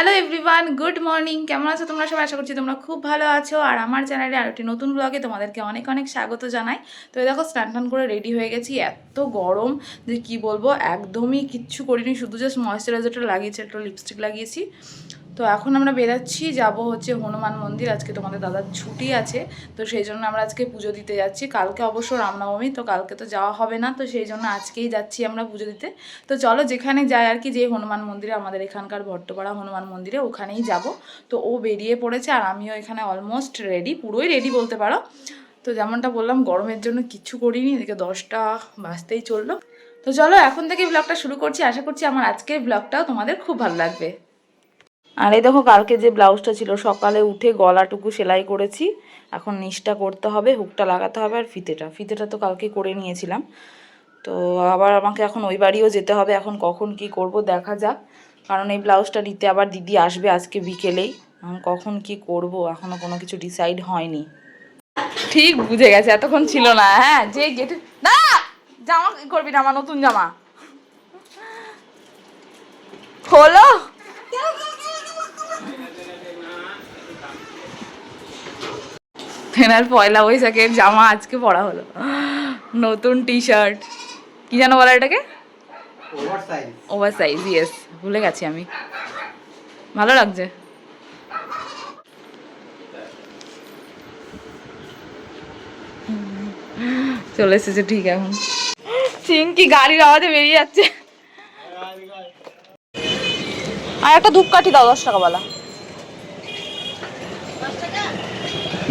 Hello everyone good morning কেমন আছো তোমরা? সবাই আশা করছি তোমরা খুব ভালো আছো। আর আমার চ্যানেলে আর একটি নতুন ব্লগে তোমাদেরকে অনেক অনেক স্বাগত জানাই। তো দেখো, স্নান টান করে রেডি হয়ে গেছি। এত গরম যে কি বলব, একদমই কিচ্ছু করিনি। শুধু জাস্ট ময়শ্চারাইজারটা লাগিয়েছি, একটা লিপস্টিক লাগিয়েছি। তো এখন আমরা বেরাচ্ছি, যাব হচ্ছে হনুমান মন্দির, আজকে তোমাদের দাদার ছুটি আছে, তো সেই জন্য আমরা আজকে পুজো দিতে যাচ্ছি। কালকে অবশ্য রামনবমী, তো কালকে তো যাওয়া হবে না, তো সেই জন্য আজকেই যাচ্ছি আমরা পুজো দিতে। তো চলো যেখানে যাই আর কি, যে হনুমান মন্দিরে, আমাদের এখানকার ভট্টপাড়া হনুমান মন্দিরে, ওখানেই যাব। তো ও বেরিয়ে পড়েছে আর আমিও এখানে অলমোস্ট রেডি পুরোই রেডি বলতে পারো। তো যেমনটা বললাম, গরমের জন্য কিচ্ছু করিনি, এদিকে দশটা বাজতেই চলল। তো চলো এখন থেকে ব্লগটা শুরু করছি, আশা করছি আমার আজকের ব্লগটাও তোমাদের খুব ভালো লাগবে। আর এই দেখো কালকে যে ব্লাউজটা ছিল, সকালে উঠে গলাটুকু সেলাই করেছি। এখন নিচটা করতে হবে, হুকটা লাগাতে হবে আর ফিতেটা। ফিতেটা তো কালকে করে নিয়েছিলাম। তো আবার আমাকে এখন ওই বাড়িও যেতে হবে, এখন কখন কি করব দেখা যাক। কারণ এই ব্লাউজটা নিতে আবার দিদি আসবে আজকে বিকেলেই। এখন কখন কি করব এখনও কোনো কিছু ডিসাইড হয়নি। ঠিক বুঝে গেছে, এতক্ষণ ছিল না। হ্যাঁ যে গেটে না, জামা করবি না আমার নতুন জামা? হলো? ফেনার পয়লা বৈশাখের জামা আজকে পরা হলো। নতুন টি শার্ট কি জানো বলা এটাকে? ওভার সাইজ ইয়েস ভুলে গেছি আমি। ভালো লাগছে। চলে এসেছে ঠিক এখন। চিঙ্কি গাড়ির আওয়াজে বেরিয়ে যাচ্ছে। আর একটা ধূপকাঠি দাও, দশ টাকা বলা।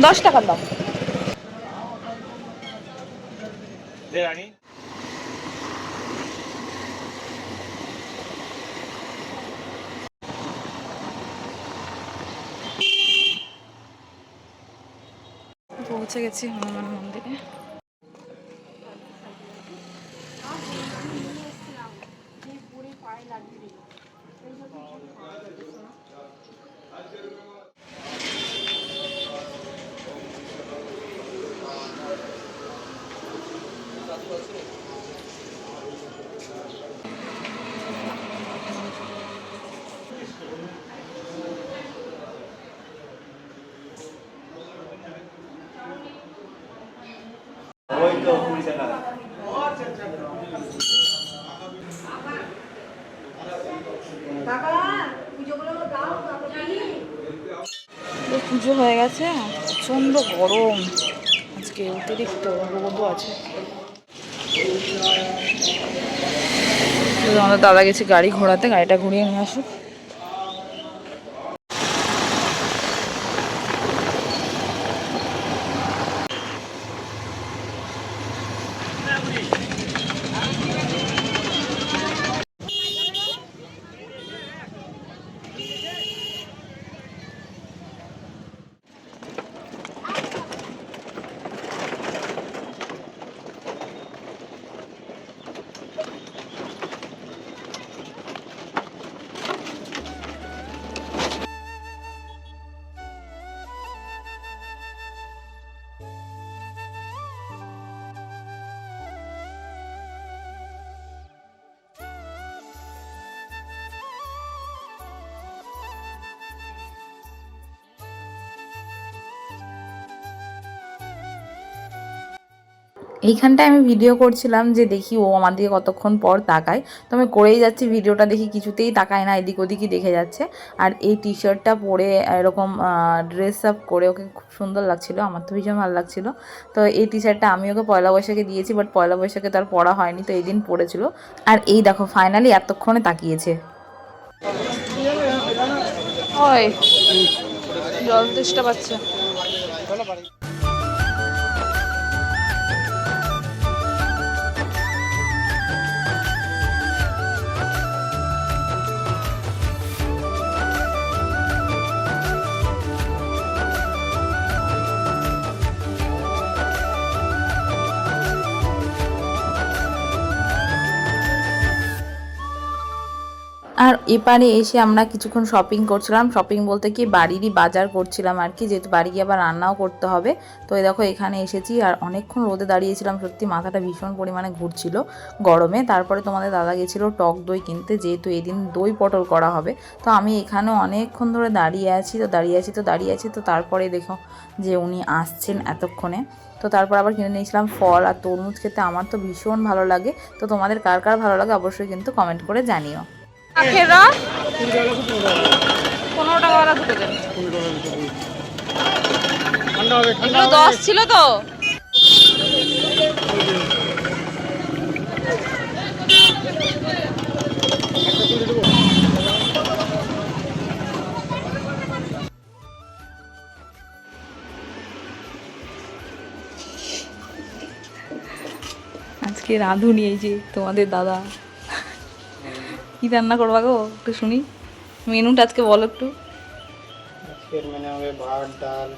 দশ টাকার দাও পৌঁছে গেছি হনুমান মন্দিরে। হয়ে গেছে। প্রচণ্ড গরম। আজকে অতিরিক্ত রোদও আছে। আমাদের দাদা গেছে গাড়ি ঘোরাতে, গাড়িটা ঘুরিয়ে নিয়ে আসুক। এইখানটায় আমি ভিডিও করছিলাম যে দেখি ও আমার দিকে কতক্ষণ পর তাকায়। তো আমি করেই যাচ্ছি ভিডিওটা দেখি কিছুতেই তাকায় না, এদিক ওদিকই দেখে যাচ্ছে। আর এই টি শার্টটা পরে এরকম ড্রেস আপ করে ওকে খুব সুন্দর লাগছিল, আমার তো ভীষণ ভালো লাগছিল। তো এই টি শার্টটা আমি ওকে পয়লা বৈশাখে দিয়েছি বাট পয়লা বৈশাখে তার পরা হয়নি, তো এই দিন পরেছিল আর এই দেখো ফাইনালি এতক্ষণে তাকিয়েছে। জল তেষ্টা পাচ্ছে। আর এপারে এসে আমরা কিছুক্ষণ শপিং করছিলাম। শপিং বলতে কি, বাড়িরই বাজার করছিলাম আর কি, যেহেতু বাড়ি গিয়ে আবার রান্নাও করতে হবে। তো এই দেখো, এখানে এসেছি আর অনেকক্ষণ রোদে দাঁড়িয়েছিলাম। সত্যি মাথাটা ভীষণ পরিমাণে ঘুরছিল গরমে। তারপরে তোমাদের দাদা গেছিল টক দই কিনতে, যেহেতু এদিন দই পটল করা হবে। তো আমি এখানেও অনেকক্ষণ ধরে দাঁড়িয়ে আছি, তো দাঁড়িয়ে আছি, তো দাঁড়িয়ে আছি। তো তারপরে দেখো যে উনি আসছেন এতক্ষণে। তো তারপর আবার কিনে নিয়েছিলাম ফল আর তরমুজ খেতে। আমার তো ভীষণ ভালো লাগে। তো তোমাদের কার কার ভালো লাগে অবশ্যই কিন্তু কমেন্ট করে জানিও। আখেরা? পনেরো টাকা ওরা দুটো দেন। এগুলো দশ ছিল তো। আজকে রাঁধুনি এই যে তোমাদের দাদা। কি রান্না করবা গো? একটু শুনি। মেনুটা আজকে বলো একটু। আজকের মেনে হবে ভাত ডাল।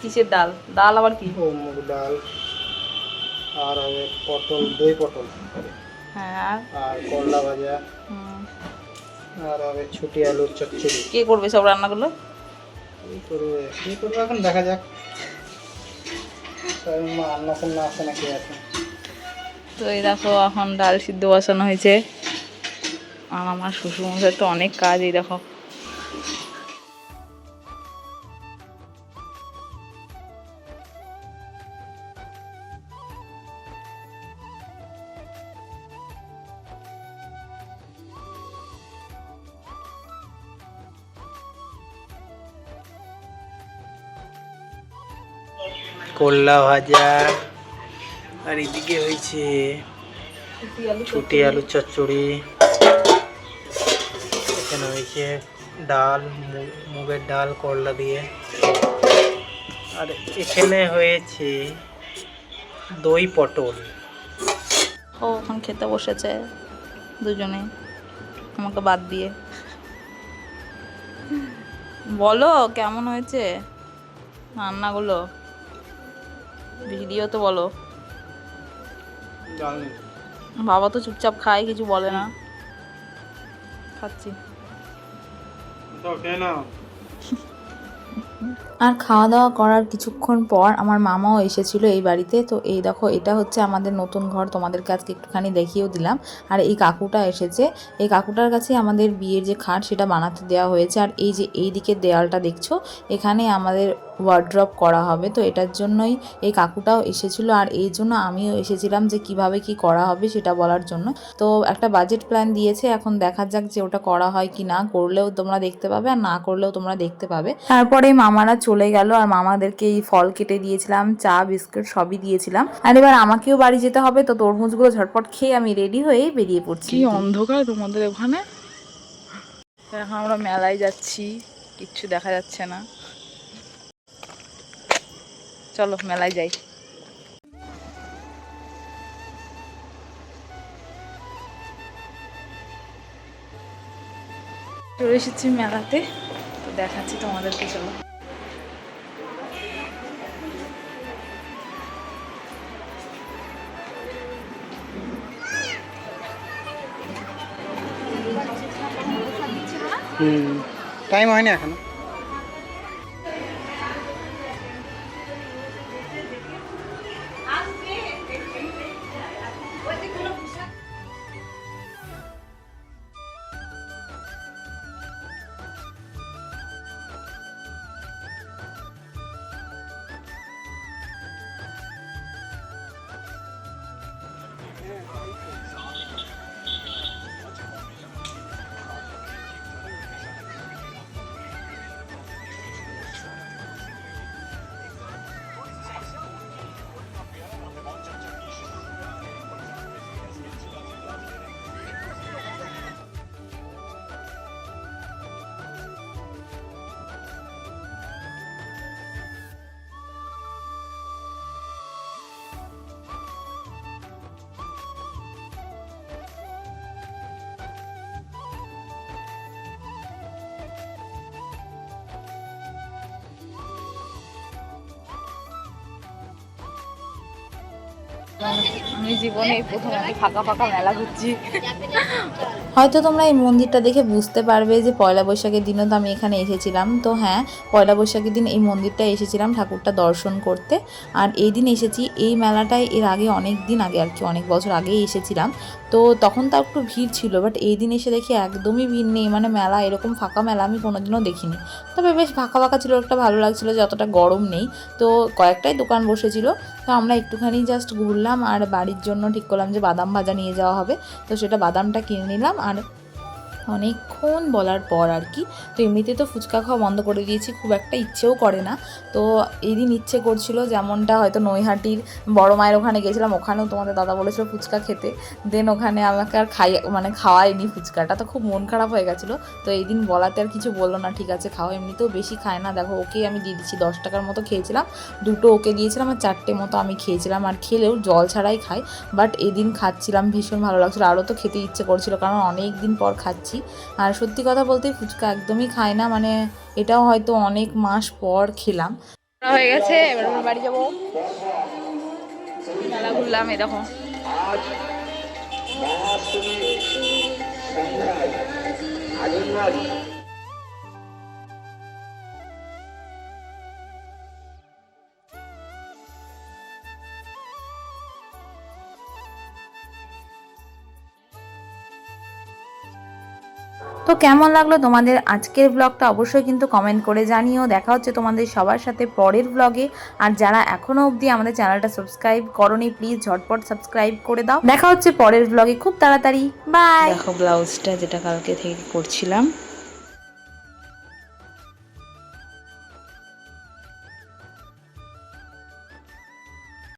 কিসের ডাল? ডাল আবার কি? ও মুগ ডাল। আর হবে পটল দই পটল। হ্যাঁ আর? করলা ভাজা। আর হবে ছুটি আলুর চচ্চড়ি। কে করবে সব রান্নাগুলো? কি করবে? কি করবে এখন? দেখা যাক। রান্না আছে নাকি আছে তো এই দেখো এখন ডাল সিদ্ধ বসানো হয়েছে। আর আমার শ্বশুরমশাই তো অনেক কাজ এই দেখো। করলা ভাজা আর এদিকে হয়েছে ছুটি আলু চচ্চড়ি। এখানে হয়েছে ডাল মুগের ডাল করলা দিয়ে। আর এখানে হয়েছে দই পটল। ও এখন খেতে বসেছে দুজনে। আমাকে বাদ দিয়ে। বলো কেমন হয়েছে রান্নাগুলো? ভিডিও তো বলো বাবা তো চুপচাপ খায় কিছু বলে না। খাচ্ছি। আর খাওয়া দাওয়া করার কিছুক্ষণ পর আমার মামাও এসেছিল এই বাড়িতে। তো এই দেখো, এটা হচ্ছে আমাদের নতুন ঘর। তোমাদেরকে আজকে একটুখানি দেখিয়েও দিলাম। আর এই কাকুটা এসেছে। এই কাকুটার কাছে আমাদের বিয়ের যে খাট, সেটা বানাতে দেওয়া হয়েছে। আর এই যে এই দিকের দেয়ালটা দেখছ, এখানে আমাদের ওয়ার্ড্রপ করা হবে। তো এটার জন্যই এই কাকুটাও এসেছিল আর এই জন্য আমিও এসেছিলাম যে কীভাবে কি করা হবে সেটা বলার জন্য। তো একটা বাজেট প্ল্যান দিয়েছে, এখন দেখা যাক যে ওটা করা হয় কি না। করলেও তোমরা দেখতে পাবে আর না করলেও তোমরা দেখতে পাবে। তারপরে মামারা চলে গেল আর মামাদেরকে এই ফল কেটে দিয়েছিলাম, চা, বিস্কুট সবই দিয়েছিলাম। আর এবার আমাকেও বাড়ি যেতে হবে, তো তরমুজগুলো ঝটপট খেয়ে আমি রেডি হয়ে বেরিয়ে পড়ছি। অন্ধকার তোমাদের ওখানে এখন আমরা মেলায় যাচ্ছি, কিচ্ছু দেখা যাচ্ছে না। চলো মেলায় যাই। চলে এসেছি মেলাতে তো দেখাচ্ছি তোমাদেরকে চলো। টাইম হয়নি এখনও। আমি জীবনে এই প্রথম আমি ফাঁকা ফাঁকা মেলা ঘুরছি। হয়তো তোমরা এই মন্দিরটা দেখে বুঝতে পারবে যে পয়লা বৈশাখের দিনও তো আমি এখানে এসেছিলাম। তো হ্যাঁ পয়লা বৈশাখের দিন এই মন্দিরটা এসেছিলাম ঠাকুরটা দর্শন করতে। আর এই দিন এসেছি, এই মেলাটায় এর আগে অনেক দিন আগে আর কি, অনেক বছর আগেই এসেছিলাম। তো তখন তাও একটু ভিড় ছিল বাট এই দিন এসে দেখি একদমই ভিড় নেই। মানে মেলা এরকম ফাঁকা মেলা আমি কোনোদিনও দেখিনি। তবে বেশ ফাঁকা ফাঁকা ছিল, একটা ভালো লাগছিল যে অতটা গরম নেই। তো কয়েকটাই দোকান বসেছিল। তো আমরা একটুখানি জাস্ট ঘুরলাম। আর বাড়ির জন্য ঠিক করলাম যে বাদাম ভাজা নিয়ে যাওয়া হবে। তো সেটা বাদামটা কিনে নিলাম আর অনেকক্ষণ বলার পর আর কি। তো এমনিতে তো ফুচকা খাওয়া বন্ধ করে দিয়েছি, খুব একটা ইচ্ছেও করে না। তো এই দিন ইচ্ছে করছিল যেমনটা হয়তো নৈহাটির বড় মায়ের ওখানে গেছিলাম, ওখানেও তোমাদের দাদা বলেছিল ফুচকা খেতে। দেন ওখানে আমাকে আর খাই মানে খাওয়ায়নি ফুচকাটা, তো খুব মন খারাপ হয়ে গেছিল। তো এই দিন বলাতে আর কিছু বলল না, ঠিক আছে খাওয়া এমনিতেও বেশি খায় না। দেখো ওকেই আমি দিয়ে দিচ্ছি, দশ টাকার মতো খেয়েছিলাম। দুটো ওকে দিয়েছিলাম আর চারটে মতো আমি খেয়েছিলাম। আর খেলেও জল ছাড়াই খাই বাট এদিন খাচ্ছিলাম, ভীষণ ভালো লাগছিল। আরও তো খেতে ইচ্ছে করছিল, কারণ অনেক দিন পর খাচ্ছি। আর সত্যি কথা বলতে ফুচকা একদমই খাই না মানে এটাও হয়তো অনেক মাস পর খেলাম। হয়ে গেছে এবার আমরা বাড়ি যাব। মেলা ঘুরলাম এই দেখো। তো কেমন লাগল তোমাদের আজকের ব্লগটা অবশ্যই কিন্তু কমেন্ট করে জানিও। দেখা হচ্ছে তোমাদের সবার সাথে পরের ব্লগে আর যারা এখনও অবধি আমাদের চ্যানেলটা সাবস্ক্রাইব করনি প্লিজ ঝটপট সাবস্ক্রাইব করে দাও। দেখা হচ্ছে পরের ব্লগে খুব তাড়াতাড়ি। বাই দেখো ব্লাউজটা যেটা কালকে থেকে করছিলাম।